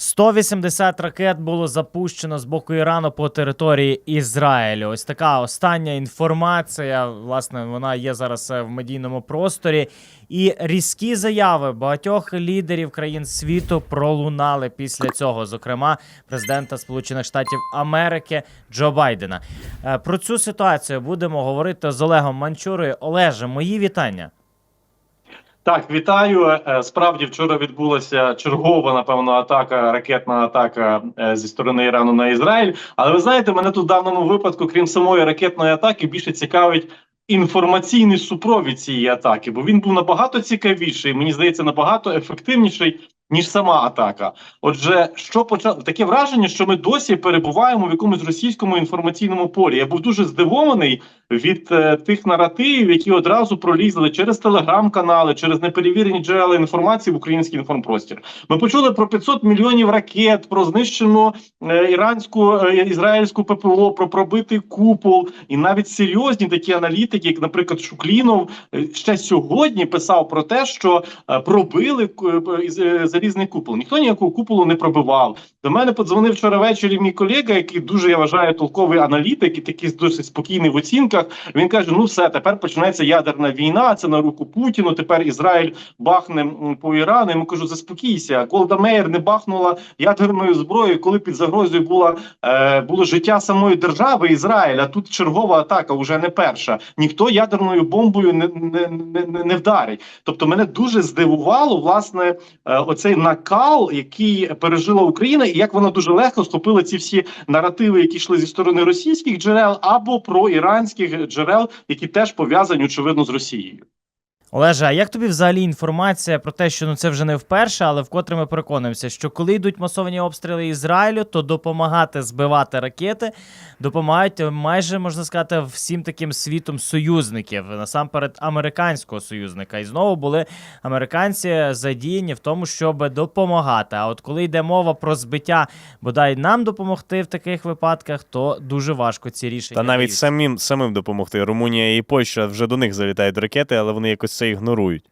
180 ракет було запущено з боку Ірану по території Ізраїлю. Ось така остання інформація. Власне, вона є зараз е, в медійному просторі. І різкі заяви багатьох лідерів країн світу пролунали після цього, зокрема президента Сполучених Штатів Америки Джо Байдена. Е, Про цю ситуацію будемо говорити з Олегом Манчурою. Олеже, мої вітання. Так, вітаю. Е, Справді вчора відбулася чергова, напевно, атака, ракетна атака е, зі сторони Ірану на Ізраїль. Але ви знаєте, мене тут в даному випадку, крім самої ракетної атаки, більше цікавить інформаційний супровід цієї атаки, бо він був набагато цікавіший. Мені здається, набагато ефективніший. Ніж сама атака, отже, що почав таке враження, що ми досі перебуваємо в якомусь російському інформаційному полі. Я був дуже здивований від е, тих наративів, які одразу пролізли через телеграм-канали, через неперевірені джерела інформації в український інформпростір. Ми почули про 500 мільйонів ракет, про знищену е, іранську е, ізраїльську ППО, про пробитий купол, і навіть серйозні такі аналітики, як, наприклад, Шуклінов, е, ще сьогодні писав про те, що е, пробили е, е, залізний купол. Ніхто ніякого куполу не пробивав. До мене подзвонив вчора ввечері мій колега, який дуже я вважаю толковий аналітик і такий досить спокійний в оцінках. Він каже: ну все, тепер почнеться ядерна війна. Це на руку Путіну. Тепер Ізраїль бахне по Ірану. Йому кажу, заспокійся. Голда Меєр не бахнула ядерною зброєю, коли під загрозою була е, було життя самої держави Ізраїля. Тут чергова атака, вже не перша. Ніхто ядерною бомбою не, не, не, не, вдарить. Тобто, мене дуже здивувало власне е, оцей накал, який пережила Україна, і як вона дуже легко схопила ці всі наративи, які йшли зі сторони російських джерел або про іранських джерел, які теж пов'язані очевидно з Росією. Олеже, а як тобі взагалі інформація про те, що ну це вже не вперше, але вкотре ми переконуємося, що коли йдуть масовані обстріли Ізраїлю, то допомагати збивати ракети допомагають е, майже можна сказати всім таким світом союзників, насамперед американського союзника. І знову були американці задіяні в тому, щоб допомагати. А от коли йде мова про збиття, бодай нам допомогти в таких випадках, то дуже важко ці рішення. Та навіть самим самим допомогти. Румунія і Польща вже до них залітають ракети, але вони якось це ігнорують.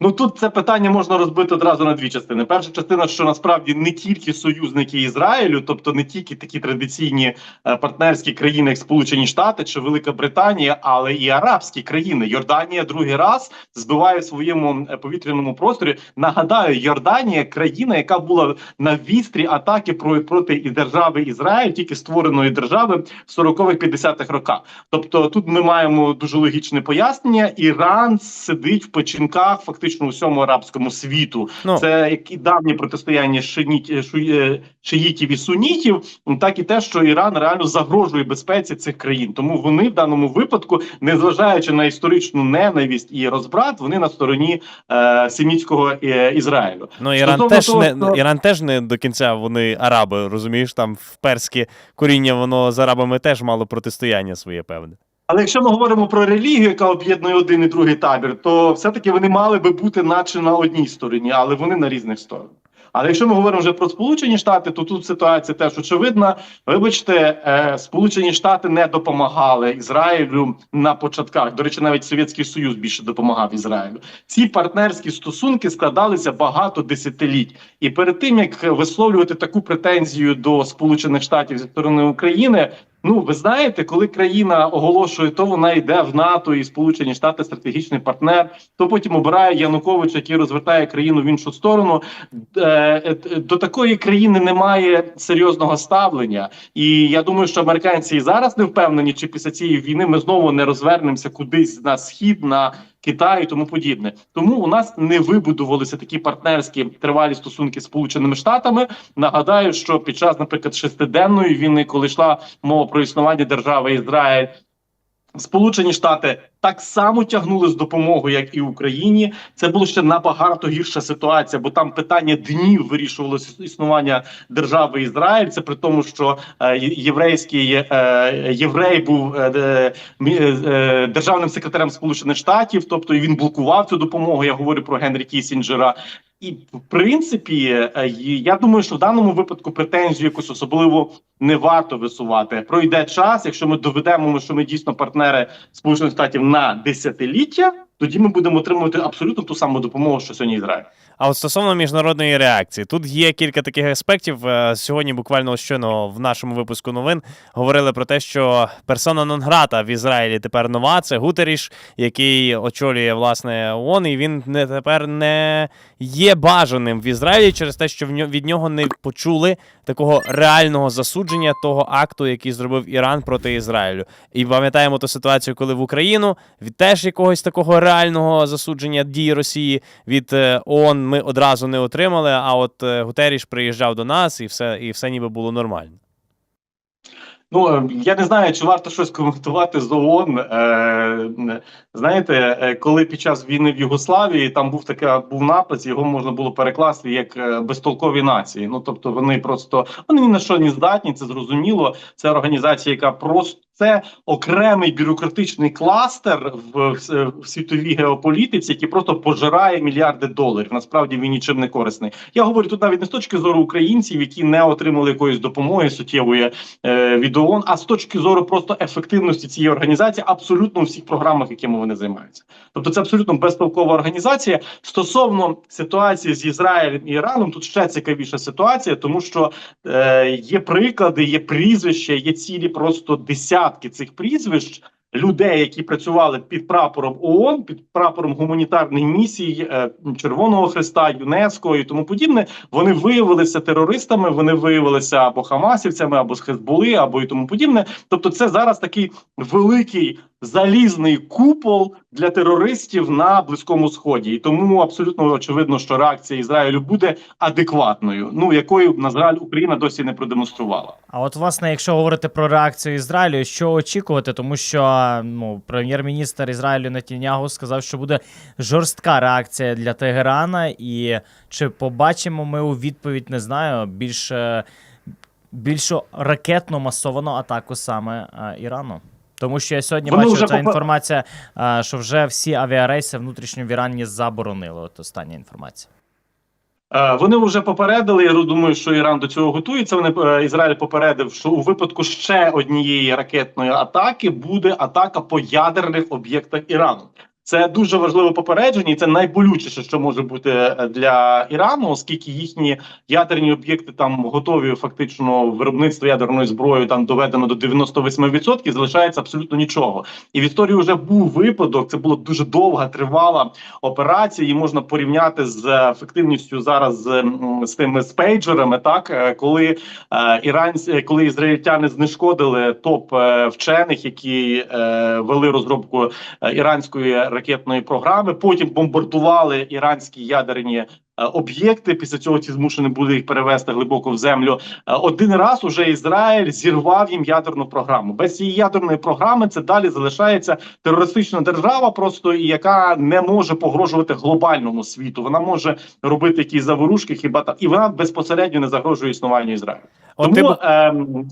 Ну тут це питання можна розбити одразу на дві частини. Перша частина, що насправді не тільки союзники Ізраїлю, тобто не тільки такі традиційні е, партнерські країни, як Сполучені Штати чи Велика Британія, але і арабські країни. Йорданія другий раз збиває в своєму е, повітряному просторі. Нагадаю, Йорданія країна, яка була на вістрі атаки про проти держави Ізраїль, тільки створеної держави в 40-х-50-х роках. Тобто тут ми маємо дуже логічне пояснення. Іран сидить в печінках фактично усьому арабському світу. Ну, Це як і давнє протистояння шиніт, е, шу- е, шиїтів і сунітів, так і те, що Іран реально загрожує безпеці цих країн. Тому вони в даному випадку, незважаючи на історичну ненависть і розбрат, вони на стороні е, семітського е, Ізраїлю. ну Іран Стосовно теж того, не що- Іран теж не до кінця вони араби, розумієш, там в перське коріння воно з арабами теж мало протистояння своє певне. Але якщо ми говоримо про релігію, яка об'єднує один і другий табір, то все-таки вони мали би бути наче на одній стороні, але вони на різних сторонах. Але якщо ми говоримо вже про Сполучені Штати, то тут ситуація теж очевидна. Вибачте, е, Сполучені Штати не допомагали Ізраїлю на початках. До речі, навіть Совєтський Союз більше допомагав Ізраїлю. Ці партнерські стосунки складалися багато десятиліть. І перед тим як висловлювати таку претензію до Сполучених Штатів зі сторони України, Ну, ви знаєте, коли країна оголошує, то вона йде в НАТО і Сполучені Штати стратегічний партнер, то потім обирає Януковича, який розвертає країну в іншу сторону. Е, е, До такої країни немає серйозного ставлення. І я думаю, що американці і зараз не впевнені, чи після цієї війни ми знову не розвернемося кудись на схід, на Китай і тому подібне. Тому у нас не вибудувалися такі партнерські тривалі стосунки з Сполученими Штатами. Нагадаю, що під час, наприклад, шестиденної війни, коли йшла мова про існування держави Ізраїль. Сполучені Штати так само тягнули з допомогою, як і Україні. Це було ще набагато гірша ситуація, бо там питання днів вирішувалося існування держави Ізраїль. Це при тому, що е, єврейський е, єврей був е, державним секретарем Сполучених Штатів, тобто він блокував цю допомогу. Я говорю про Генрі Кісінджера. І в принципі, е, я думаю, що в даному випадку претензію якусь особливо не варто висувати. Пройде час, якщо ми доведемо, що ми дійсно партнери Сполучених Штатів на десятиліття, тоді ми будемо отримувати абсолютно ту саму допомогу, що сьогодні Ізраїль. А от стосовно міжнародної реакції, тут є кілька таких аспектів. Е, Сьогодні буквально щойно в нашому випуску новин говорили про те, що персона нон-грата в Ізраїлі тепер нова. Це Гутеріш, який очолює власне ООН, і він не тепер не є бажаним в Ізраїлі через те, що від нього не почули такого реального засудження того акту, який зробив Іран проти Ізраїлю. І пам'ятаємо ту ситуацію, коли в Україну від теж якогось такого реального засудження дії Росії від е, ООН ми одразу не отримали. А от е, Гутеріш приїжджав до нас, і все, і все ніби було нормально. Ну е, я не знаю, чи варто щось коментувати з ООН. Е, знаєте, е, коли під час війни в Югославії там був така був напис, його можна було перекласти як безтолкові нації. Ну тобто вони просто вони ні на що не здатні, це зрозуміло. Це організація, яка просто це окремий бюрократичний кластер в, в, світовій геополітиці, який просто пожирає мільярди доларів. Насправді він нічим не корисний. Я говорю тут навіть не з точки зору українців, які не отримали якоїсь допомоги суттєвої е, від ООН, а з точки зору просто ефективності цієї організації, абсолютно у всіх програмах, якими вони займаються. Тобто, це абсолютно безтолкова організація. Стосовно ситуації з Ізраїлем і Іраном, тут ще цікавіша ситуація, тому що е, є приклади, є прізвища, є цілі просто десятки цих прізвищ. Людей, які працювали під прапором ООН, під прапором гуманітарних місій е, Червоного Христа, ЮНЕСКО і тому подібне, вони виявилися терористами, вони виявилися або хамасівцями, або з Хезболи, або і тому подібне. Тобто, це зараз такий великий залізний купол для терористів на близькому сході, і тому абсолютно очевидно, що реакція Ізраїлю буде адекватною. Ну якою на жаль Україна досі не продемонструвала. А от, власне, якщо говорити про реакцію Ізраїлю, що очікувати, тому що ну, прем'єр-міністр Ізраїлю Нетінягу сказав, що буде жорстка реакція для Тегерана, і чи побачимо ми у відповідь, не знаю, більш, більшу ракетну масовану атаку саме е, Ірану? Тому що я сьогодні Вони бачу вже ця поп... інформація, що вже всі авіарейси внутрішньо в Ірані заборонили. От остання інформація. Е, Вони вже попередили. Я думаю, що Іран до цього готується. Вони е, Ізраїль попередив, що у випадку ще однієї ракетної атаки буде атака по ядерних об'єктах Ірану. Це дуже важливе попередження, і це найболючіше, що може бути е, для Ірану, оскільки їхні ядерні об'єкти там готові фактично виробництво ядерної зброї там доведено до 98%, залишається абсолютно нічого. І в історії вже був випадок. Це була дуже довга, тривала операція. Її можна порівняти з ефективністю зараз з, з тими спейджерами. Так е, коли е, іранці, коли ізраїльтяни знешкодили топ е, вчених, які е, вели розробку е, іранської ракетної програми. Потім бомбардували іранські ядерні. е, Об'єкти після цього ці змушені були їх перевести глибоко в землю. Е, Один раз уже Ізраїль зірвав їм ядерну програму. Без цієї ядерної програми це далі залишається терористична держава, просто яка не може погрожувати глобальному світу. Вона може робити якісь заворушки, хіба так, і вона безпосередньо не загрожує існуванню Ізраїлю. От ти, ем,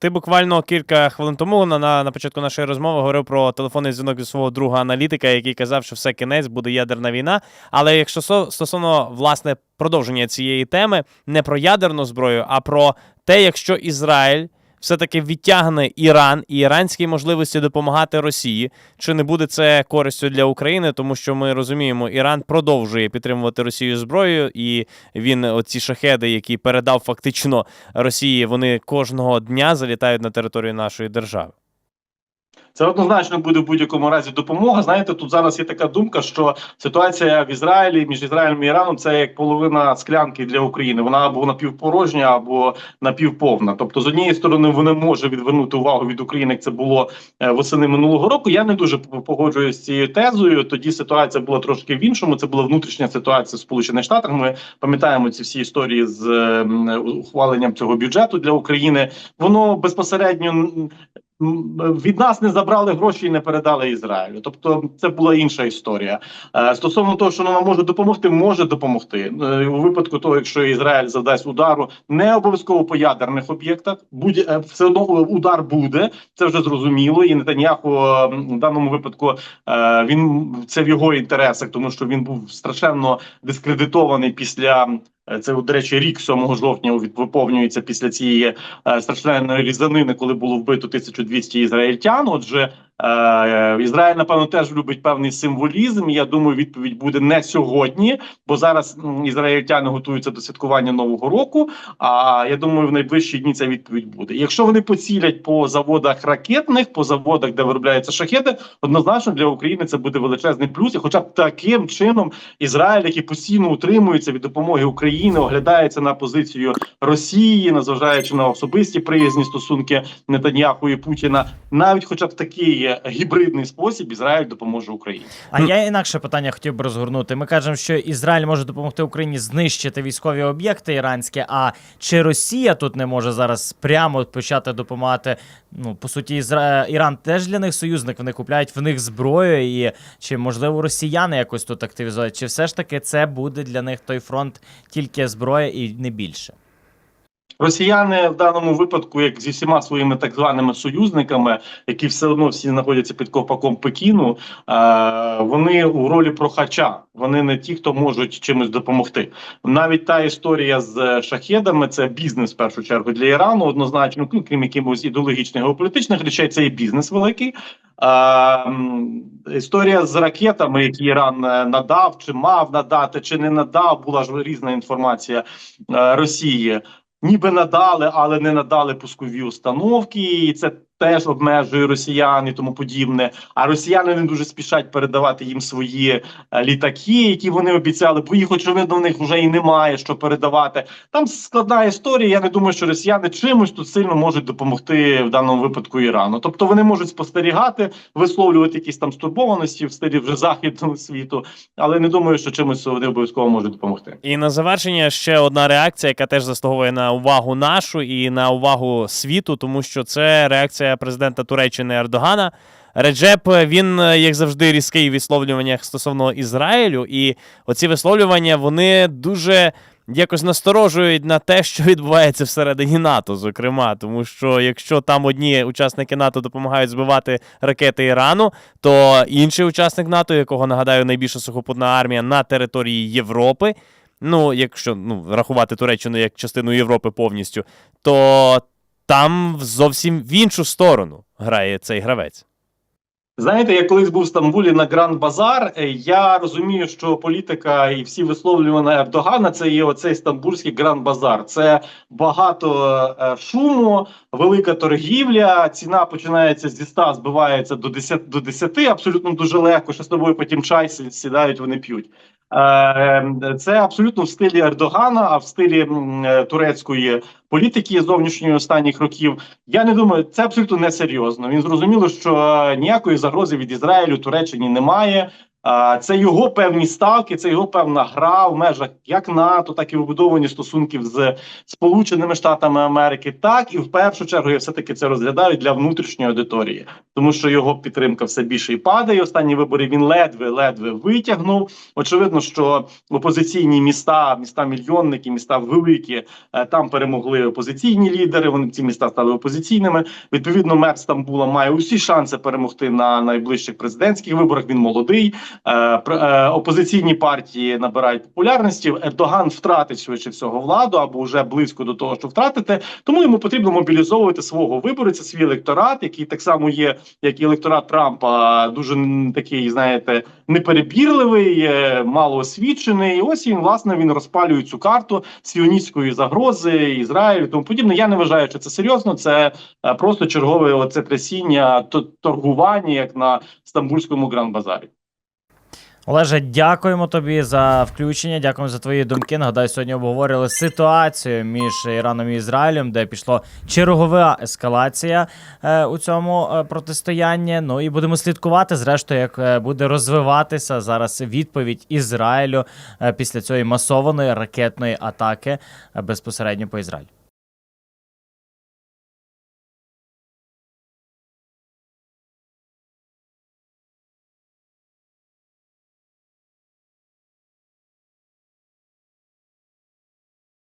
ти буквально кілька хвилин тому на, на, початку нашої розмови говорив про телефонний дзвінок від свого друга аналітика, який казав, що все кінець буде ядерна війна. Але якщо со- стосовно власне продовження цієї теми, не про ядерну зброю, а про те, якщо Ізраїль все-таки відтягне Іран і іранські можливості допомагати Росії, чи не буде це користю для України, тому що ми розуміємо, Іран продовжує підтримувати Росію зброєю, і він оці шахеди, які передав фактично Росії, вони кожного дня залітають на територію нашої держави. Це однозначно буде в будь-якому разі допомога. Знаєте, тут зараз є така думка, що ситуація в Ізраїлі між Ізраїлем і Іраном це як половина склянки для України. Вона або напівпорожня, або напівповна. Тобто, з однієї сторони, вони може відвернути увагу від України, як це було е, восени минулого року. Я не дуже п- погоджуюсь з цією тезою. Тоді ситуація була трошки в іншому. Це була внутрішня ситуація в Сполучених Штатах. Ми пам'ятаємо ці всі історії з е, ухваленням цього бюджету для України. Воно безпосередньо від нас не забрали гроші і не передали Ізраїлю. Тобто це була інша історія. Е, Стосовно того, що вона може допомогти, може допомогти Е, у випадку того, якщо Ізраїль завдасть удару, не обов'язково по ядерних об'єктах. Будь е, все одно удар буде. Це вже зрозуміло. І Нетаньяху в даному випадку він це в його інтересах, тому що він був страшенно дискредитований після. Е, Це, до речі, рік 7 жовтня виповнюється після цієї е, страшенної різанини, коли було вбито 1200 ізраїльтян. Отже, Ізраїль, напевно, теж любить певний символізм. Я думаю, відповідь буде не сьогодні, бо зараз ізраїльтяни готуються до святкування нового року. А я думаю, в найближчі дні ця відповідь буде. Якщо вони поцілять по заводах ракетних, по заводах, де виробляються шахеди, однозначно для України це буде величезний плюс. І хоча б таким чином Ізраїль, який постійно утримується від допомоги України, оглядається на позицію Росії, незважаючи на особисті приязні стосунки Нетаньяху і Путіна, навіть хоча б такий гібридний спосіб Ізраїль допоможе Україні. А я інакше питання хотів би розгорнути. Ми кажемо, що Ізраїль може допомогти Україні знищити військові об'єкти іранські. А чи Росія тут не може зараз прямо почати допомагати? Ну по суті, Ізра... Іран теж для них союзник. Вони купляють в них зброю, і чи можливо росіяни якось тут активізують? Чи все ж таки це буде для них той фронт тільки зброя і не більше? Росіяни в даному випадку, як зі всіма своїми так званими союзниками, які все одно всі знаходяться під ковпаком Пекіну, е, вони у ролі прохача. Вони не ті, хто можуть чимось допомогти. Навіть та історія з шахедами це бізнес в першу чергу для Ірану. Однозначно, ну, крім якихось ідеологічних геополітичних речей, це і бізнес великий. Е, історія з ракетами, які Іран е, надав, чи мав надати, чи не надав, була ж різна інформація е, Росії. Ніби надали, але не надали пускові установки, і це теж обмежує росіян і тому подібне. А росіяни не дуже спішать передавати їм свої е, літаки, які вони обіцяли, бо їх очевидно в них вже і немає що передавати. Там складна історія. Я не думаю, що росіяни чимось тут сильно можуть допомогти в даному випадку Ірану. Тобто вони можуть спостерігати, висловлювати якісь там стурбованості в стилі вже західного світу, але не думаю, що чимось вони обов'язково можуть допомогти. І на завершення ще одна реакція, яка теж заслуговує на увагу нашу і на увагу світу, тому що це реакція президента Туреччини Ердогана. Реджеп він, е, як завжди, різкий в висловлюваннях стосовно Ізраїлю, і оці висловлювання вони дуже якось насторожують на те, що відбувається всередині НАТО, зокрема, тому що якщо там одні учасники НАТО допомагають збивати ракети Ірану, то інший учасник НАТО, якого нагадаю найбільша сухопутна армія на території Європи. Ну, якщо ну, рахувати Туреччину як частину Європи повністю, то там зовсім в іншу сторону грає цей гравець. Знаєте, я колись був в Стамбулі на Гранд Базар. е, Я розумію, що політика і всі висловлювання Ердогана це є оцей стамбульський Гранд Базар. Це багато е, шуму, велика торгівля. Ціна починається зі 100, збивається до 10, до 10 абсолютно дуже легко. Що з тобою потім чай сідають, вони п'ють. Е, Це абсолютно в стилі Ердогана, а в стилі е, турецької політики зовнішньої останніх років. Я не думаю, це абсолютно несерйозно. Він зрозуміло, що е, ніякої загрози від Ізраїлю Туреччині немає. Це його певні ставки, це його певна гра в межах як НАТО, так і вибудовані стосунків з Сполученими Штатами Америки. Так і в першу чергу я все таки це розглядаю для внутрішньої аудиторії, тому що його підтримка все більше і падає. Останні вибори він ледве ледве витягнув. Очевидно, що опозиційні міста, міста мільйонники, міста великі, е, там перемогли опозиційні лідери. Вони ці міста стали опозиційними. Відповідно, мер Стамбула має усі шанси перемогти на найближчих президентських виборах. Він молодий. Е, е, Опозиційні партії набирають популярності. Ердоган втратить швидше всього владу або вже близько до того, що втратити. Тому йому потрібно мобілізовувати свого виборця, свій електорат, який так само є, як і електорат Трампа, дуже такий, знаєте, неперебірливий, малоосвічений. І ось він власне він розпалює цю карту сіоністської загрози Ізраїлю. Тому подібне. Я не вважаю, що це серйозно. Це е, просто чергове оце трясіння, торгування, як на стамбульському гранд-базарі. Олеже, дякуємо тобі за включення. Дякуємо за твої думки. Нагадаю, сьогодні обговорили ситуацію між Іраном і Ізраїлем, де пішла чергова ескалація е, у цьому е, протистоянні. Ну і будемо слідкувати, зрештою, як е, буде розвиватися зараз відповідь Ізраїлю е, після цієї масованої ракетної атаки безпосередньо по Ізраїлю.